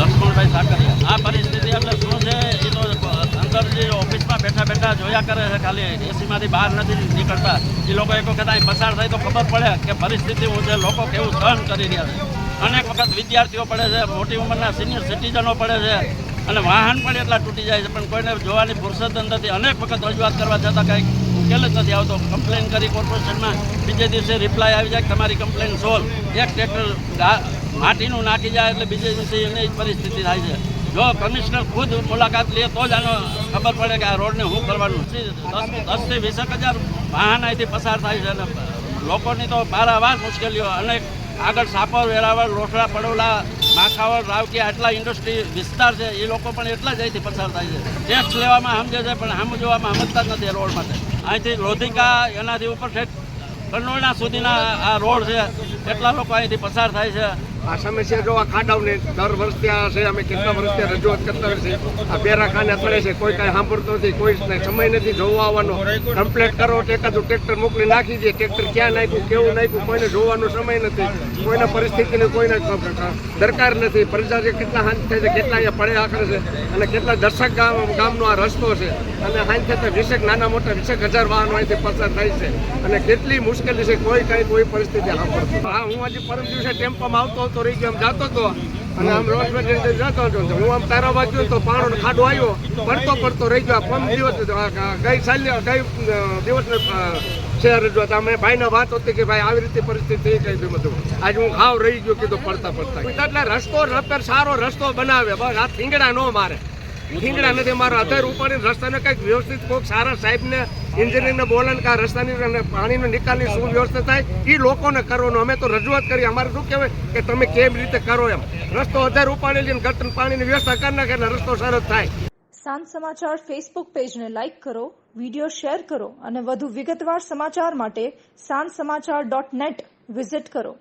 લક્ષ્મણભાઈ સાકરિયા. આ પરિસ્થિતિ એટલે શું છે, એ તો અંદર જે ઓફિસમાં બેઠા બેઠા જોયા કરે છે, ખાલી એસીમાંથી બહાર નથી નીકળતા. એ લોકો એક વખત અહીં પસાર થાય તો ખબર પડે કે પરિસ્થિતિ શું છે, લોકો કેવું સહન કરી રહ્યા છે. અનેક વખત વિદ્યાર્થીઓ પડે છે, મોટી ઉંમરના સિનિયર સિટીઝનો પડે છે, અને વાહન પણ એટલા તૂટી જાય છે, પણ કોઈને જોવાની ફુરસદ નથી. અનેક વખત રજૂઆત કરવા છતાં કંઈક ઉકેલ જ નથી આવતો. કમ્પ્લેન કરી કોર્પોરેશનમાં બીજે દિવસે રિપ્લાય આવી જાય તમારી કમ્પ્લેન સોલ્વ એક ટ્રેક્ટર માટીનું નાખી જાય એટલે બીજે એની જ પરિસ્થિતિ થાય છે. જો કમિશનર ખુદ મુલાકાત લે તો જ આનો ખબર પડે કે આ રોડને શું કરવાનું દસથી વીસેક હજાર વાહન અહીંથી પસાર થાય છે અને લોકોની તો પારાવાર મુશ્કેલીઓ. અનેક આગળ સાપર, વેરાવળ લોઠડા પડોલા, માખાવળ, રાવકી, આટલા ઇન્ડસ્ટ્રી વિસ્તાર છે, એ લોકો પણ એટલા જ અહીંથી પસાર થાય છે. ટેક્સ લેવામાં સમજે છે, પણ સામે જોવામાં સમજતા જ નથી રોડ માટે. અહીંથી લોધિકા, એનાથી ઉપર ઠેક કન્નોળના સુધીના આ રોડ છે, એટલા લોકો અહીંથી પસાર થાય છે. આ સમસ્યા જો આ ખાડાઓની દર વર્ષથી આ છે, અમે કેટલા વર્ષથી આ રજૂઆત કરતા હોય છે. આ બેરા ખાને પડે છે, કોઈ કાંઈ સાંભળતો નથી, કોઈ સમય નથી જોવા આવવાનો. કમ્પ્લેટ કરો તો એકાદું ટ્રેક્ટર મોકલી નાખી દે, ટ્રેક્ટર ક્યાં નાખ્યું, કેવું નાખ્યું, કોઈને જોવાનો સમય નથી. કોઈને પરિસ્થિતિને કોઈને દરકાર નથી. પ્રજા જે કેટલા હાંત થાય છે, કેટલા અહીંયા પડે આખરે છે, અને કેટલા દર્શક ગામ, ગામનો આ રસ્તો છે. અને હાંત થતા વીસેક નાના મોટા વીસેક હજાર વાહનો અહીંથી પસાર થાય છે. અને કેટલી મુશ્કેલી છે, કોઈ કાંઈ કોઈ પરિસ્થિતિ સાંભળતું હા, હું આજે પરમ દિવસે ટેમ્પોમાં આવતો હતો રહી ગયો, આમ જતો હતો અને આમ રોડ પર જતો હતો. હું આમ તારા બાજુ તો પાણો ખાડો આવ્યો. પડતો પડતો રહી ગયો. પમ દિવસ ગઈ સાલ ગઈ દિવસ શહેર રજૂઆત. અમે ભાઈને વાત હતી કે ભાઈ આવી રીતે પરિસ્થિતિ થઈ બી બધું. આજે હું ખાવ રહી ગયો કીધું પડતા પડતા. એટલે રસ્તો રપેર સારો રસ્તો બનાવે. બસ આ થીંગડા ન મારે. થીંગડા નથી. મારો આધાર ઉપાડીને રસ્તાને કંઈક વ્યવસ્થિત કોઈક સારા સાહેબને, એન્જિનિયરને બોલાને કે આ રસ્તાની અને પાણીનો નિકાલની શું વ્યવસ્થા થાય. એ લોકોને કરવાનું. અમે તો રજૂઆત કરી. અમારે શું કહેવાય કે તમે કેમ રીતે કરો એમ. રસ્તો આધાર ઉપાડી લઈને ગટર પાણીની વ્યવસ્થા કરી નાખે એટલે રસ્તો સરસ થાય. સાંજ સમાચાર ફેસબુક પેજને લાઇક કરો વીડિયો શેર કરો અને વધુ વિગતવાર સમાચાર માટે સાંજ સમાચાર ડોટ નેટ વિઝિટ કરો.